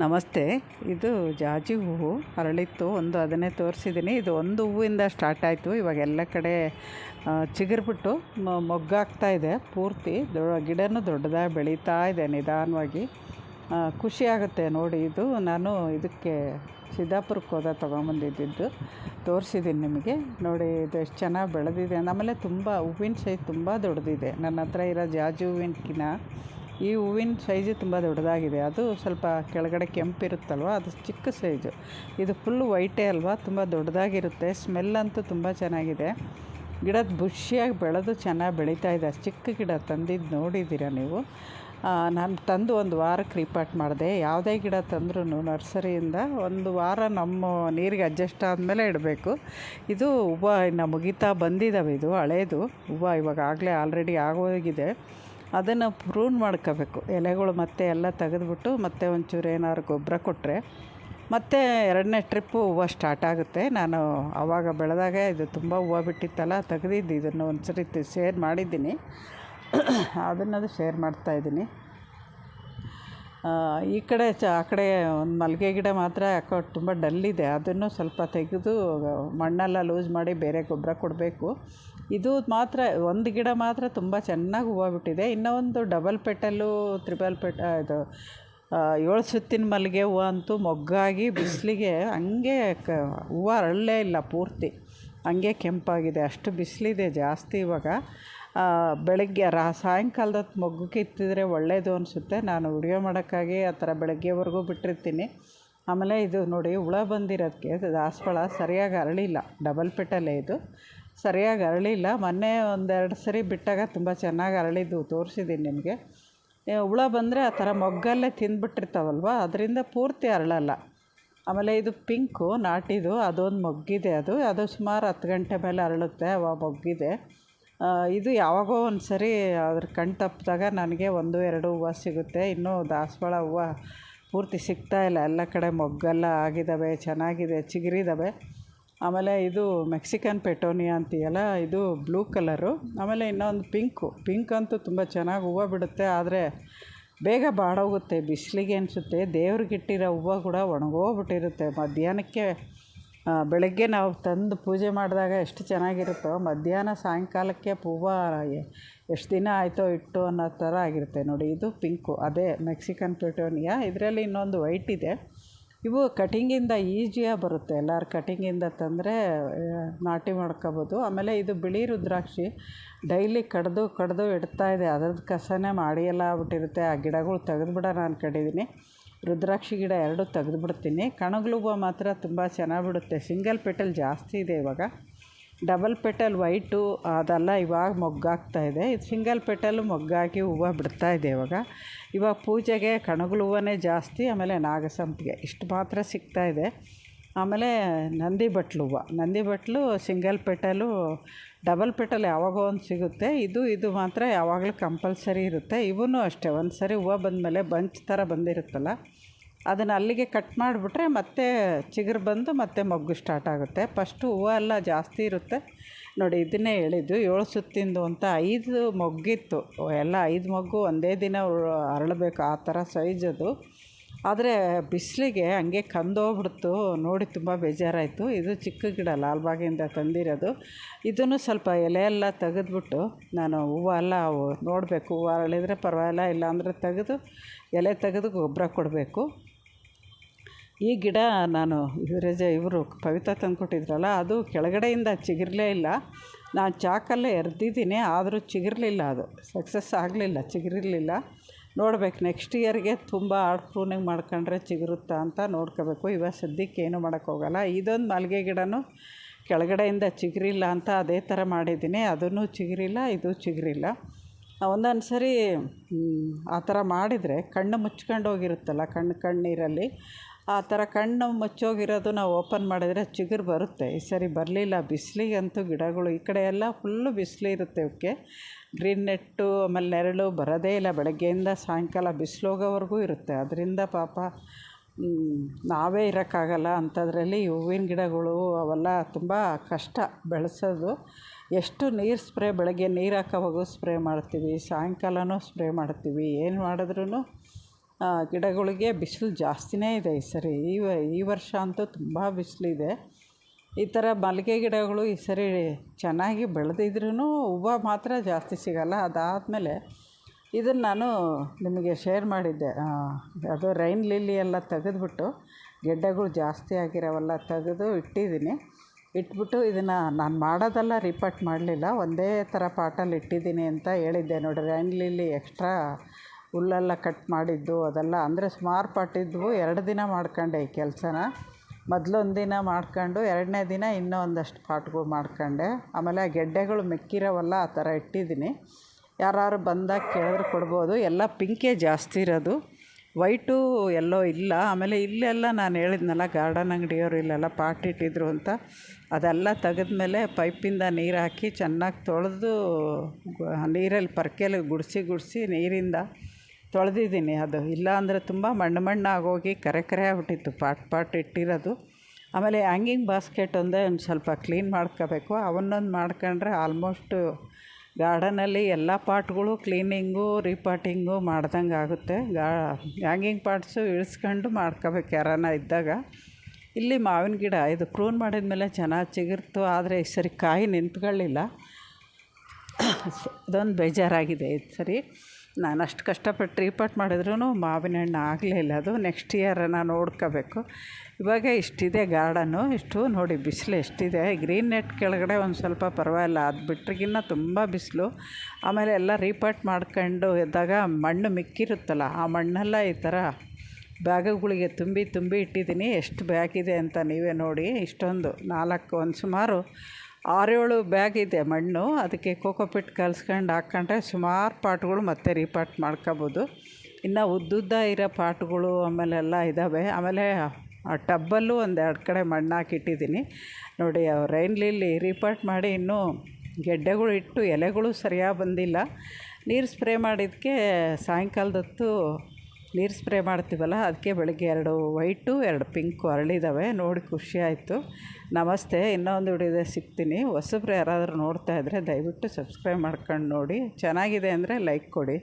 ನಮಸ್ತೆ, ಇದು ಜಾಜಿ ಹೂವು, ಅರಳಿತ್ತು, ಒಂದು ಅದನ್ನೇ ತೋರಿಸಿದ್ದೀನಿ. ಇದು ಒಂದು ಹೂವಿಂದ ಸ್ಟಾರ್ಟ್ ಆಯಿತು. ಇವಾಗ ಎಲ್ಲ ಕಡೆ ಚಿಗುರ್ಬಿಟ್ಟು ಮೊಗ್ಗಾಗ್ತಾ ಇದೆ, ಪೂರ್ತಿ. ದೊ, ಗಿಡನೂ ದೊಡ್ಡದಾಗಿ ಬೆಳೀತಾ ಇದೆ ನಿಧಾನವಾಗಿ. ಖುಷಿಯಾಗುತ್ತೆ ನೋಡಿ ಇದು. ನಾನು ಇದಕ್ಕೆ ಸಿದ್ದಾಪುರಕ್ಕೆ ಹೋದ ತೊಗೊಂಬಂದಿದ್ದು, ತೋರಿಸಿದ್ದೀನಿ ನಿಮಗೆ. ನೋಡಿ, ಇದು ಎಷ್ಟು ಚೆನ್ನಾಗಿ ಬೆಳೆದಿದೆ. ಆಮೇಲೆ ತುಂಬ ಹೂವಿನ ಸೈಜ್ ತುಂಬ ದೊಡ್ಡದಿದೆ. ನನ್ನ ಹತ್ರ ಇರೋ ಜಾಜಿ ಹೂವಿನಕಿನ ಈ ಹೂವಿನ ಸೈಜು ತುಂಬ ದೊಡ್ಡದಾಗಿದೆ. ಅದು ಸ್ವಲ್ಪ ಕೆಳಗಡೆ ಕೆಂಪಿರುತ್ತಲ್ವ? ಅದು ಚಿಕ್ಕ ಸೈಜು ಇದು ಫುಲ್ ವೈಟೇ ಅಲ್ವಾ? ತುಂಬ ದೊಡ್ಡದಾಗಿರುತ್ತೆ. ಸ್ಮೆಲ್ ಅಂತೂ ತುಂಬ ಚೆನ್ನಾಗಿದೆ. ಗಿಡದ ಬುಷಿಯಾಗಿ ಬೆಳೆದು ಚೆನ್ನಾಗಿ ಬೆಳೀತಾ ಇದೆ. ಚಿಕ್ಕ ಗಿಡ ತಂದಿದ್ದು ನೋಡಿದ್ದೀರಾ ನೀವು? ನಾನು ತಂದು ಒಂದು ವಾರಕ್ಕೆ ರೀಪಾಟ್ ಮಾಡಿದೆ. ಯಾವುದೇ ಗಿಡ ತಂದ್ರೂ ನರ್ಸರಿಯಿಂದ ಒಂದು ವಾರ ನಮ್ಮ ನೀರಿಗೆ ಅಡ್ಜಸ್ಟ್ ಆದಮೇಲೆ ಇಡಬೇಕು. ಇದು ಹೂವು ಇನ್ನು ಮುಗಿತಾ ಬಂದಿದ್ದಾವೆ ಇದು ಹಳೇದು. ಹೂವು ಇವಾಗ ಆಗಲೇ ಆಲ್ರೆಡಿ ಆಗೋಗಿದೆ. ಅದನ್ನು ಪ್ರೂನ್ ಮಾಡ್ಕೋಬೇಕು. ಎಲೆಗಳು ಮತ್ತೆ ಎಲ್ಲ ತೆಗೆದ್ಬಿಟ್ಟು ಮತ್ತೆ ಒಂಚೂರು ಏನಾದ್ರು ಗೊಬ್ಬರ ಕೊಟ್ಟರೆ ಮತ್ತೆ ಎರಡನೇ ಟ್ರಿಪ್ಪು ಹೂವು ಸ್ಟಾರ್ಟ್ ಆಗುತ್ತೆ. ನಾನು ಆವಾಗ ಬೆಳೆದಾಗ ಇದು ತುಂಬ ಹೂವು ಬಿಟ್ಟಿತ್ತಲ್ಲ, ತೆಗೆದಿದ್ದು ಇದನ್ನು ಒಂದು ಸರಿ ಶೇರ್ ಮಾಡಿದ್ದೀನಿ. ಅದನ್ನದು ಶೇರ್ ಮಾಡ್ತಾಯಿದ್ದೀನಿ ಈ ಕಡೆ ಚ, ಆ ಕಡೆ ಒಂದು ಮಲ್ಲಿಗೆ ಗಿಡ ಮಾತ್ರ ಯಾಕೋ ತುಂಬ ಡಲ್ಲಿದೆ. ಅದನ್ನು ಸ್ವಲ್ಪ ತೆಗೆದು ಮಣ್ಣೆಲ್ಲ ಲೂಸ್ ಮಾಡಿ ಬೇರೆ ಗೊಬ್ಬರ ಕೊಡಬೇಕು. ಇದು ಮಾತ್ರ, ಒಂದು ಗಿಡ ಮಾತ್ರ ತುಂಬ ಚೆನ್ನಾಗಿ ಹೂವು ಬಿಟ್ಟಿದೆ. ಇನ್ನೂ ಒಂದು ಡಬಲ್ ಪೆಟಲ್ಲು ತ್ರಿಬಲ್ ಪೆಟ ಇದು ಏಳು ಸುತ್ತಿನ ಮಲ್ಲಿಗೆ ಹೂವು ಅಂತೂ ಮೊಗ್ಗಾಗಿ ಬಿಸಿಲಿಗೆ ಹಂಗೆ ಕ, ಹೂವು ಅರಳಲೇ ಇಲ್ಲ ಪೂರ್ತಿ. ಹಂಗೆ ಕೆಂಪಾಗಿದೆ. ಅಷ್ಟು ಬಿಸಿಲಿದೆ ಜಾಸ್ತಿ ಇವಾಗ. ಬೆಳಗ್ಗೆ ರಾ ಸಾಯಂಕಾಲದ ಮೊಗ್ಗು ಕಿತ್ತಿದ್ರೆ ಒಳ್ಳೆಯದು ಅನಿಸುತ್ತೆ. ನಾನು ವಿಡಿಯೋ ಮಾಡೋಕ್ಕಾಗಿ ಆ ಥರ ಬೆಳಗ್ಗೆವರೆಗೂ ಬಿಟ್ಟಿರ್ತೀನಿ. ಆಮೇಲೆ ಇದು ನೋಡಿ, ಹುಳ ಬಂದಿರೋದಕ್ಕೆ ದಾಸವಾಳ ಸರಿಯಾಗಿ ಅರಳಿಲ್ಲ. ಡಬಲ್ ಪೆಟಲ್ಲೇ ಇದು. ಸರಿಯಾಗಿ ಅರಳಿಲ್ಲ. ಮೊನ್ನೆ ಒಂದೆರಡು ಸರಿ ಬಿಟ್ಟಾಗ ತುಂಬ ಚೆನ್ನಾಗಿ ಅರಳಿದ್ದು, ತೋರಿಸಿದ್ದೀನಿ ನಿಮಗೆ. ಹುಳ ಬಂದರೆ ಆ ಥರ ಮೊಗ್ಗಲ್ಲೇ ತಿಂದ್ಬಿಟ್ಟಿರ್ತಾವಲ್ವ? ಅದರಿಂದ ಪೂರ್ತಿ ಅರಳಲ್ಲ. ಆಮೇಲೆ ಇದು ಪಿಂಕು, ನಾಟಿದು, ಅದೊಂದು ಮೊಗ್ಗಿದೆ ಅದು. ಅದು ಸುಮಾರು ಹತ್ತು ಗಂಟೆ ಮೇಲೆ ಅರಳುತ್ತೆ ಅವ ಮೊಗ್ಗಿದೆ. ಇದು ಯಾವಾಗೋ ಒಂದು ಸರಿ ಅದ್ರ ಕಣ್ ತಪ್ಪಿದಾಗ ನನಗೆ ಒಂದು, ಎರಡು ಹೂವು ಸಿಗುತ್ತೆ. ಇನ್ನೂ ದಾಸವಾಳ ಹೂವು ಪೂರ್ತಿ ಸಿಗ್ತಾ ಇಲ್ಲ. ಎಲ್ಲ ಕಡೆ ಮೊಗ್ಗೆಲ್ಲ ಆಗಿದ್ದಾವೆ, ಚೆನ್ನಾಗಿದೆ ಚಿಗುರಿದ್ದಾವೆ ಆಮೇಲೆ ಇದು ಮೆಕ್ಸಿಕನ್ ಪೆಟೋನಿಯಾ ಅಂತೀಯಲ್ಲ, ಇದು ಬ್ಲೂ ಕಲರು. ಆಮೇಲೆ ಇನ್ನೊಂದು ಪಿಂಕು. ಪಿಂಕ್ ಅಂತೂ ತುಂಬ ಚೆನ್ನಾಗಿ ಹೂವು ಬಿಡುತ್ತೆ, ಆದರೆ ಬೇಗ ಬಾಡೋಗುತ್ತೆ, ಬಿಸಿಲಿಗೆ ಅನಿಸುತ್ತೆ. ದೇವ್ರಿಗಿಟ್ಟಿರೋ ಹೂವು ಕೂಡ ಒಣಗೋಗ್ಬಿಟ್ಟಿರುತ್ತೆ. ಮಧ್ಯಾಹ್ನಕ್ಕೆ ಬೆಳಗ್ಗೆ ನಾವು ತಂದು ಪೂಜೆ ಮಾಡಿದಾಗ ಎಷ್ಟು ಚೆನ್ನಾಗಿರುತ್ತೋ, ಮಧ್ಯಾಹ್ನ ಸಾಯಂಕಾಲಕ್ಕೆ ಹೂವು ಎಷ್ಟು ದಿನ ಆಯಿತೋ ಇಟ್ಟು ಅನ್ನೋ ಥರ ಆಗಿರುತ್ತೆ ನೋಡಿ. ಇದು ಪಿಂಕು, ಅದೇ ಮೆಕ್ಸಿಕನ್ ಪೆಟೋನಿಯಾ. ಇದರಲ್ಲಿ ಇನ್ನೊಂದು ವೈಟ್ ಇದೆ. ಇವು ಕಟಿಂಗಿಂದ ಈಸಿಯಾಗಿ ಬರುತ್ತೆ. ಎಲ್ಲರೂ ಕಟಿಂಗಿಂದ ತಂದರೆ ನಾಟಿ ಮಾಡ್ಕೋಬೋದು. ಆಮೇಲೆ ಇದು ಬಿಳಿ ರುದ್ರಾಕ್ಷಿ, ಡೈಲಿ ಕಡ್ದು ಕಡ್ದು ಇದೆ. ಅದ್ರದ್ದು ಕಸನೇ ಮಾಡಿ ಆಗ್ಬಿಟ್ಟಿರುತ್ತೆ. ಆ ಗಿಡಗಳು ತೆಗೆದುಬಿಡೋಣ ಅಂದ್ಕೊಂಡಿದ್ದೀನಿ ರುದ್ರಾಕ್ಷಿ ಗಿಡ ಎರಡು ತೆಗೆದುಬಿಡ್ತೀನಿ. ಕಣಗಳು ಹೂವು ಮಾತ್ರ ತುಂಬ ಚೆನ್ನಾಗಿ ಬಿಡುತ್ತೆ. ಸಿಂಗಲ್ ಪೆಟಲ್ ಜಾಸ್ತಿ ಇದೆ ಇವಾಗ. ಡಬಲ್ ಪೆಟಲ್ ವೈಟು, ಅದೆಲ್ಲ ಇವಾಗ ಮೊಗ್ಗಾಗ್ತಾ ಇದೆ. ಇದು ಸಿಂಗಲ್ ಪೆಟಲು ಮೊಗ್ಗಾಗಿ ಹೂವು ಬಿಡ್ತಾ ಇದೆ ಇವಾಗ. ಇವಾಗ ಪೂಜೆಗೆ ಕಣಗಳು ಹೂವನೇ ಜಾಸ್ತಿ, ಆಮೇಲೆ ನಾಗಸಂಪಿಗೆ. ಇಷ್ಟು ಮಾತ್ರ ಸಿಗ್ತಾ ಇದೆ. ಆಮೇಲೆ ನಂದಿ ಬಟ್ಲು ಹೂವು. ನಂದಿ ಬಟ್ಲು ಸಿಂಗಲ್ ಪೆಟಲು, ಡಬಲ್ ಪೆಟಲ್ ಯಾವಾಗೋ ಒಂದು ಸಿಗುತ್ತೆ. ಇದು ಇದು ಮಾತ್ರ ಯಾವಾಗಲೂ ಕಂಪಲ್ಸರಿ ಇರುತ್ತೆ. ಇವೂ ಅಷ್ಟೇ. ಒಂದು ಸರಿ ಹೂವು ಬಂದಮೇಲೆ ಬಂಚ್ ಥರ ಬಂದಿರುತ್ತಲ್ಲ. ಅದನ್ನು ಅಲ್ಲಿಗೆ ಕಟ್ ಮಾಡಿಬಿಟ್ರೆ ಮತ್ತೆ ಚಿಗುರು ಬಂದು ಮತ್ತೆ ಮೊಗ್ಗು ಸ್ಟಾರ್ಟ್ ಆಗುತ್ತೆ. ಫಸ್ಟು ಹೂವು ಎಲ್ಲ ಜಾಸ್ತಿ ಇರುತ್ತೆ. ನೋಡಿ, ಇದನ್ನೇ ಹೇಳಿದ್ದು, ಏಳು ಸುತ್ತಿಂದು ಅಂತ ಐದು ಮೊಗ್ಗಿತ್ತು. ಎಲ್ಲ ಐದು ಮೊಗ್ಗು ಒಂದೇ ದಿನ ಅರಳಬೇಕು ಆ ಥರ ಸೈಜ್ ಅದು. ಆದರೆ ಬಿಸಿಲಿಗೆ ಹಂಗೆ ಕಂದೋಗ್ಬಿಡ್ತು ನೋಡಿ, ತುಂಬ ಬೇಜಾರಾಯಿತು. ಇದು ಚಿಕ್ಕ ಗಿಡ ಲಾಲ್ಬಾಗಿಂದ ತಂದಿರೋದು. ಇದನ್ನು ಸ್ವಲ್ಪ ಎಲೆ ಎಲ್ಲ ತೆಗೆದ್ಬಿಟ್ಟು ನಾನು ಹೂವು ಎಲ್ಲ ಅವು ನೋಡಬೇಕು. ಹೂವು ಅರಳಿದ್ರೆ ಪರವಾಗಿಲ್ಲ, ಇಲ್ಲಾಂದರೆ ತೆಗೆದು ಎಲೆ ತೆಗೆದು ಗೊಬ್ಬರ ಕೊಡಬೇಕು. ಈ ಗಿಡ ನಾನು ಇವರೇಜ ಇವರು ಪವಿತ್ರ ತಂದುಕೊಟ್ಟಿದ್ರಲ್ಲ ಅದು ಕೆಳಗಡೆಯಿಂದ ಚಿಗುರಲೇ ಇಲ್ಲ. ನಾನು ಚಾಕಲ್ಲೇ ಎರ್ದಿದ್ದೀನಿ, ಆದರೂ ಚಿಗಿರಲಿಲ್ಲ ಅದು. ಸಕ್ಸಸ್ ಆಗಲಿಲ್ಲ ಚಿಗುರಿರಲಿಲ್ಲ ನೋಡ್ಬೇಕು ನೆಕ್ಸ್ಟ್ ಇಯರ್ಗೆ ತುಂಬ ಆರ್ಟ್ ಪ್ರೂನಿಂಗ್ ಮಾಡ್ಕೊಂಡ್ರೆ ಚಿಗುರುತ್ತಾ ಅಂತ ನೋಡ್ಕೋಬೇಕು. ಇವಾಗ ಸದ್ಯಕ್ಕೆ ಏನು ಮಾಡೋಕ್ಕೋಗಲ್ಲ ಇದೊಂದು ಮಲ್ಲಿಗೆ ಗಿಡನೂ ಕೆಳಗಡೆಯಿಂದ ಚಿಗುರಿಲ್ಲ ಅಂತ ಅದೇ ಥರ ಮಾಡಿದ್ದೀನಿ. ಅದನ್ನು ಚಿಗುರಿಲ್ಲ, ಇದು ಚಿಗುರಿಲ್ಲ. ಒಂದೊಂದು ಸರಿ ಆ ಥರ ಮಾಡಿದರೆ ಕಣ್ಣು ಮುಚ್ಕೊಂಡು ಹೋಗಿರುತ್ತಲ್ಲ ಕಣ್ಣು ಕಣ್ಣೀರಲ್ಲಿ. ಆ ಥರ ಕಣ್ಣು ಮುಚ್ಚೋಗಿರೋದು ನಾವು ಓಪನ್ ಮಾಡಿದರೆ ಚಿಗುರು ಬರುತ್ತೆ. ಈ ಸರಿ ಬರಲಿಲ್ಲ, ಬಿಸಿಲಿಗಂತೂ ಗಿಡಗಳು ಈ ಕಡೆ ಎಲ್ಲ ಫುಲ್ಲು ಬಿಸಿಲು ಇರುತ್ತೆ ಅವಕ್ಕೆ ಗ್ರೀನ್ ನೆಟ್ಟು, ಆಮೇಲೆ ನೆರಳು ಬರೋದೇ ಇಲ್ಲ, ಬೆಳಗ್ಗೆಯಿಂದ ಸಾಯಂಕಾಲ ಬಿಸಿಲು ಹೋಗೋವರೆಗೂ ಇರುತ್ತೆ. ಅದರಿಂದ ಪಾಪ ನಾವೇ ಇರೋಕ್ಕಾಗಲ್ಲ ಅಂಥದ್ರಲ್ಲಿ ಹೂವಿನ ಗಿಡಗಳು ಅವೆಲ್ಲ ತುಂಬ ಕಷ್ಟ ಬೆಳೆಸೋದು. ಎಷ್ಟು ನೀರು ಸ್ಪ್ರೇ, ಬೆಳಗ್ಗೆ ನೀರು ಹಾಕೋವಾಗೂ ಸ್ಪ್ರೇ ಮಾಡ್ತೀವಿ, ಸಾಯಂಕಾಲನೂ ಸ್ಪ್ರೇ ಮಾಡ್ತೀವಿ, ಏನು ಮಾಡಿದ್ರೂ ಗಿಡಗಳಿಗೆ ಬಿಸಿಲು ಜಾಸ್ತಿನೇ ಇದೆ ಈ ಸರಿ. ಈ ವ, ಈ ವರ್ಷ ಅಂತೂ ತುಂಬ ಬಿಸಿಲಿದೆ. ಈ ಥರ ಮಲ್ಲಿಗೆ ಗಿಡಗಳು ಈ ಸರಿ ಚೆನ್ನಾಗಿ ಬೆಳೆದಿದ್ರೂ ಹೂವು ಮಾತ್ರ ಜಾಸ್ತಿ ಸಿಗೋಲ್ಲ. ಅದಾದಮೇಲೆ ಇದನ್ನು ನಾನು ನಿಮಗೆ ಶೇರ್ ಮಾಡಿದ್ದೆ. ಅದು ರೈನ್ ಲಿಲ್ಲಿ ಎಲ್ಲ ತೆಗೆದುಬಿಟ್ಟು ಗೆಡ್ಡೆಗಳು ಜಾಸ್ತಿ ಆಗಿರೋವೆಲ್ಲ ತೆಗೆದು ಇಟ್ಟಿದ್ದೀನಿ. ಇಟ್ಬಿಟ್ಟು ಇದನ್ನು ನಾನು ಮಾಡೋದೆಲ್ಲ ರಿಪೋರ್ಟ್ ಮಾಡಲಿಲ್ಲ. ಒಂದೇ ಥರ ಪಾಟಲ್ಲಿ ಇಟ್ಟಿದ್ದೀನಿ ಅಂತ ಹೇಳಿದ್ದೆ. ನೋಡಿ, ರೈನ್ ಲಿಲ್ಲಿ ಎಕ್ಸ್ಟ್ರಾ ಹುಲ್ಲೆಲ್ಲ ಕಟ್ ಮಾಡಿದ್ದು ಅದೆಲ್ಲ ಅಂದರೆ ಸುಮಾರು ಪಟ್ಟಿದ್ವು. ಎರಡು ದಿನ ಮಾಡ್ಕೊಂಡೆ ಈ ಕೆಲಸನ. ಮೊದಲೊಂದು ದಿನ ಮಾಡ್ಕೊಂಡು ಎರಡನೇ ದಿನ ಇನ್ನೂ ಒಂದಷ್ಟು ಪಾಟ್ಗಳು ಮಾಡ್ಕೊಂಡೆ. ಆಮೇಲೆ ಗೆಡ್ಡೆಗಳು ಮೆಕ್ಕಿರೋವಲ್ಲ ಆ ಥರ ಇಟ್ಟಿದ್ದೀನಿ. ಯಾರು ಬಂದಾಗ ಕೇಳಿದ್ರೆ ಕೊಡ್ಬೋದು. ಎಲ್ಲ ಪಿಂಕೆ ಜಾಸ್ತಿ ಇರೋದು. ವೈಟು ಎಲ್ಲೋ ಇಲ್ಲ. ಆಮೇಲೆ ಇಲ್ಲೆಲ್ಲ ನಾನು ಹೇಳಿದ್ನಲ್ಲ, ಗಾರ್ಡನ್ ಅಂಗಡಿಯವರು ಇಲ್ಲೆಲ್ಲ ಪಾಟ್ ಇಟ್ಟಿದ್ರು ಅಂತ. ಅದೆಲ್ಲ ತೆಗೆದ್ಮೇಲೆ ಪೈಪಿಂದ ನೀರು ಹಾಕಿ ಚೆನ್ನಾಗಿ ತೊಳೆದು ನೀರಲ್ಲಿ ಪರ್ಕೆಲಿ ಗುಡಿಸಿ ಗುಡಿಸಿ ನೀರಿಂದ ತೊಳೆದಿದ್ದೀನಿ ಅದು. ಇಲ್ಲ ಅಂದರೆ ತುಂಬ ಮಣ್ಣು ಮಣ್ಣು ಆಗೋಗಿ ಕರೆ ಕರೆ ಆಗ್ಬಿಟ್ಟಿತ್ತು. ಪಾಟ್ ಪಾಟ್ ಇಟ್ಟಿರೋದು. ಆಮೇಲೆ ಹ್ಯಾಂಗಿಂಗ್ ಬಾಸ್ಕೆಟ್ ಒಂದೇ ಒಂದು ಸ್ವಲ್ಪ ಕ್ಲೀನ್ ಮಾಡ್ಕೋಬೇಕು. ಅವನ್ನೊಂದು ಮಾಡ್ಕೊಂಡ್ರೆ ಆಲ್ಮೋಸ್ಟು ಗಾರ್ಡನಲ್ಲಿ ಎಲ್ಲ ಪಾಟ್ಗಳು ಕ್ಲೀನಿಂಗು, ರೀಪಾಟಿಂಗು ಮಾಡ್ದಂಗೆ ಆಗುತ್ತೆ. ಗಾ, ಹ್ಯಾಂಗಿಂಗ್ ಪಾಟ್ಸು ಇಳಿಸ್ಕೊಂಡು ಮಾಡ್ಕೋಬೇಕು ಯಾರಾನ ಇದ್ದಾಗ. ಇಲ್ಲಿ ಮಾವಿನ ಗಿಡ, ಇದು ಪ್ರೂನ್ ಮಾಡಿದ್ಮೇಲೆ ಚೆನ್ನಾಗಿ ಚಿಗುರ್ತು, ಆದರೆ ಈ ಸರಿ ಕಾಯಿ ನಿಂತ್ಕೊಳ್ಳಿಲ್ಲ. ಅದೊಂದು ಬೇಜಾರಾಗಿದೆ ಈ ಸರಿ. ನಾನು ಅಷ್ಟು ಕಷ್ಟಪಟ್ಟು ಟ್ರೀಟ್ಮೆಂಟ್ ಮಾಡಿದ್ರೂ ಮಾವಿನ ಹಣ್ಣು ಆಗಲೇ ಇಲ್ಲ. ಅದು ನೆಕ್ಸ್ಟ್ ಇಯರ್ ನಾನು ನೋಡ್ಕೋಬೇಕು. ಇವಾಗ ಇಷ್ಟಿದೆ ಗಾರ್ಡನ್ನು ಇಷ್ಟು ನೋಡಿ ಬಿಸಿಲು ಎಷ್ಟಿದೆ. ಗ್ರೀನ್ ನೆಟ್ ಕೆಳಗಡೆ ಒಂದು ಸ್ವಲ್ಪ ಪರವಾಗಿಲ್ಲ. ಅದು ಬಿಟ್ರಿಗಿನ್ನ ತುಂಬ ಬಿಸಿಲು. ಆಮೇಲೆ ಎಲ್ಲ ರೀಪಾಟ್ ಮಾಡ್ಕೊಂಡು ಇದ್ದಾಗ ಮಣ್ಣು ಮಿಕ್ಕಿರುತ್ತಲ್ಲ, ಆ ಮಣ್ಣೆಲ್ಲ ಈ ಥರ ಬ್ಯಾಗುಗಳಿಗೆ ತುಂಬಿ ತುಂಬಿ ಇಟ್ಟಿದ್ದೀನಿ. ಎಷ್ಟು ಬ್ಯಾಗ್ ಇದೆ ಅಂತ ನೀವೇ ನೋಡಿ. ಇಷ್ಟೊಂದು ನಾಲ್ಕು ಒಂದು ಸುಮಾರು ಆರೇಳು ಬ್ಯಾಗ್ ಇದೆ ಮಣ್ಣು. ಅದಕ್ಕೆ ಕೋಕೋಪಿಟ್ ಕಲ್ಸ್ಕೊಂಡು ಹಾಕ್ಕೊಂಡ್ರೆ ಸುಮಾರು ಪಾಟ್ಗಳು ಮತ್ತೆ ರೀಪಾಟ್ ಮಾಡ್ಕೋಬೋದು. ಇನ್ನು ಉದ್ದುದ್ದ ಇರೋ ಪಾಟ್ಗಳು ಆಮೇಲೆ ಎಲ್ಲ ಇದ್ದಾವೆ ಆಮೇಲೆ ಆ ಟಬ್ಬಲ್ಲೂ ಒಂದೆರಡು ಕಡೆ ಮಣ್ಣು ಹಾಕಿಟ್ಟಿದ್ದೀನಿ. ನೋಡಿ ರೈನ್ ಲಿಲ್ಲಿ ರೀಪಾಟ್ ಮಾಡಿ ಇನ್ನೂ ಗೆಡ್ಡೆಗಳು ಇಟ್ಟು ಎಲೆಗಳು ಸರಿಯಾಗಿ ಬಂದಿಲ್ಲ. ನೀರು ಸ್ಪ್ರೇ ಮಾಡಿದ್ದಕ್ಕೆ ಸಾಯಂಕಾಲದೊತ್ತು ನೀರು ಸ್ಪ್ರೇ ಮಾಡ್ತೀವಲ್ಲ, ಅದಕ್ಕೆ ಬೆಳಗ್ಗೆ ಎರಡು ವೈಟು, ಎರಡು ಪಿಂಕು ಅರಳಿದ್ದಾವೆ ನೋಡಿ ಖುಷಿ ಆಯಿತು. ನಮಸ್ತೆ. ಇನ್ನೊಂದು ವಿಡಿಯೋದೇ ಸಿಗ್ತೀನಿ. ಹೊಸಬ್ರು ಯಾರಾದರೂ ನೋಡ್ತಾ ಇದ್ದರೆ ದಯವಿಟ್ಟು ಸಬ್ಸ್ಕ್ರೈಬ್ ಮಾಡ್ಕೊಂಡು ನೋಡಿ. ಚೆನ್ನಾಗಿದೆ ಅಂದರೆ ಲೈಕ್ ಕೊಡಿ.